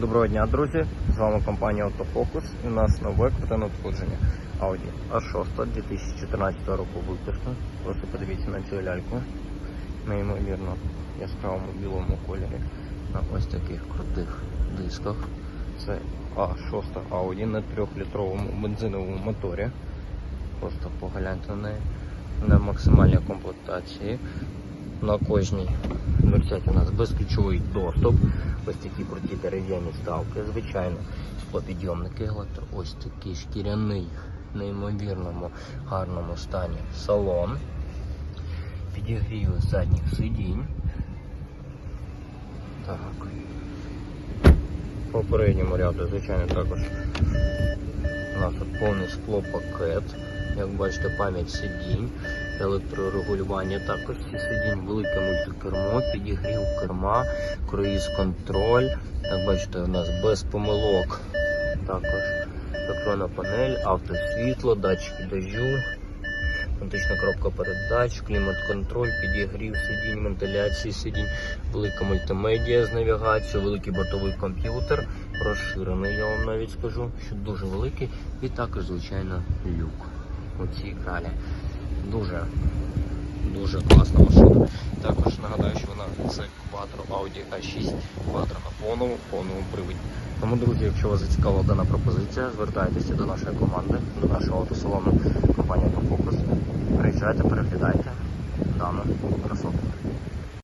Доброго дня, друзі! З вами компанія Autofocus і у нас нове круте надходження Audi A6 2014 року випуску. Просто подивіться на цю ляльку. Неймовірно яскравому білому кольорі на ось таких крутих дисках. Це А6 Audi на 3-літровому бензиновому моторі. Просто погляньте на неї. На максимальній комплектації. На кожній дверцяті у нас безключовий доступ. Ось такі круті дерев'яні ставки, звичайно, склопідйомники електро. Ось такий шкіряний, неймовірному гарному стані салон. Підігріви задніх сидінь. Так. По передньому ряду, звичайно, також у нас тут повний склопакет. Як бачите, пам'ять сидінь, електрорегулювання також ці сидінь, велике мультикермо, підігрів керма, круїз контроль. Як бачите, у нас без помилок. Також електронна панель, автосвітло, датчики дождю, автоматична коробка передач, клімат-контроль, підігрів сидінь, вентиляції сидінь, велика мультимедіа з навігацією, великий бортовий комп'ютер, розширений, я вам навіть скажу, що дуже великий, і також, звичайно, люк у цій кралі. Дуже дуже класна машина. Також нагадаю, що вона це Quattro Audi A6 Quattro на повному повному приводі. Тому, друзі, якщо вас зацікавила дана пропозиція, звертайтеся до нашої команди, до нашого автосалону компанії Focus. Приїжджайте, переглядайте дану.